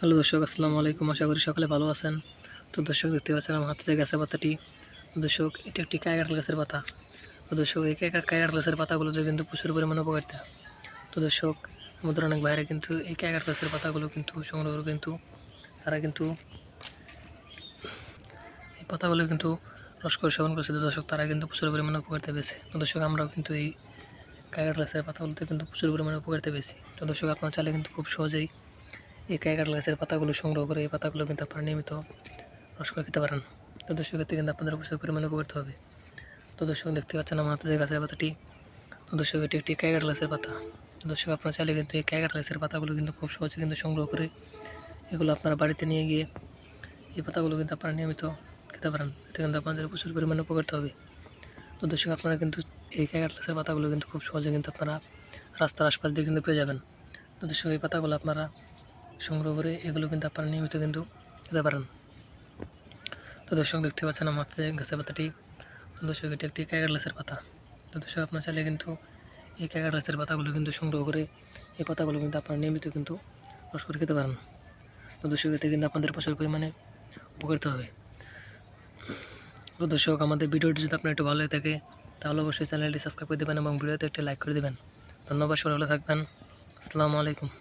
Hello দর্শক, আসসালামু আলাইকুম। আশা করি সকালে ভালো আছেন। তো দর্শক, দেখতে পাচ্ছেন আমার হাতে যে গাছের পাতাটি। দর্শক, এটি একটি কায়গাট গাছের পাতা। তো দর্শক, এই কায়গাট কায়গাট গাছের পাতাগুলোতে কিন্তু প্রচুর পরিমাণে উপকারিতা। তো দর্শক, আমাদের অনেক বাইরে কিন্তু এই কায়গাট গাছের পাতাগুলো কিন্তু সংগ্রহ করে কিন্তু তারা কিন্তু এই পাতাগুলো কিন্তু রস করে সেবন করছে। তো দর্শক, তারা কিন্তু প্রচুর পরিমাণে উপকারিতা পেয়েছে। তো দর্শক, আমরাও কিন্তু এই কায়গাট গাছের পাতাগুলোতে কিন্তু প্রচুর পরিমাণে উপকারিতা পেয়েছি। তো দর্শক, আপনার চাইলে কিন্তু খুব সহজেই এই কায়গাট গাছের পাতাগুলো সংগ্রহ করে এই পাতাগুলো কিন্তু আপনারা নিয়মিত রস করে খেতে পারেন। তো দর্শক, এতে কিন্তু আপনাদের প্রচুর পরিমাণে করতে হবে। তো দর্শক, দেখতে পাচ্ছেন আমার হাতে যে গাছের পাতাটি। তো দর্শক, এটি একটি কায়গাট গাছের পাতা। দর্শক, আপনারা চাইলে কিন্তু এই কায়গাট গাছের পাতাগুলো কিন্তু খুব সহজে কিন্তু সংগ্রহ করে এগুলো আপনারা বাড়িতে নিয়ে গিয়ে এই পাতাগুলো কিন্তু আপনারা নিয়মিত খেতে পারেন। এতে কিন্তু আপনাদের প্রচুর পরিমাণে উপকৃত হবে। তো দর্শক, আপনারা কিন্তু এই কায়গাট গাছের পাতাগুলো কিন্তু খুব সহজে কিন্তু আপনারা রাস্তার আশপাশ দিয়ে কিন্তু পেয়ে যাবেন। তো দর্শক, এই পাতাগুলো আপনারা সংগ্রহ করে এগুলো কিন্তু আপনারা নিয়মিত কিন্তু খেতে পারেন। তো দর্শক দেখতে পাচ্ছেন আমার গাছের পাতাটি। দর্শক, এটি একটি ক্যাগার গাছের পাতা। তো দর্শক, আপনার চাইলে কিন্তু এই ক্যাগার গাছের পাতাগুলো কিন্তু সংগ্রহ করে এই পাতাগুলো কিন্তু আপনারা নিয়মিত কিন্তু রস করে খেতে পারেন। তো দর্শক, এতে কিন্তু আপনাদের প্রচুর পরিমাণে উপকৃত হবে। তো দর্শক, আমাদের ভিডিওটি যদি আপনার একটু ভালো হয়ে থাকে, তাহলে অবশ্যই চ্যানেলটি সাবস্ক্রাইব করে দেবেন এবং ভিডিওতে একটি লাইক করে দেবেন। ধন্যবাদ, সবাই ভালো থাকবেন। আসসালামু আলাইকুম।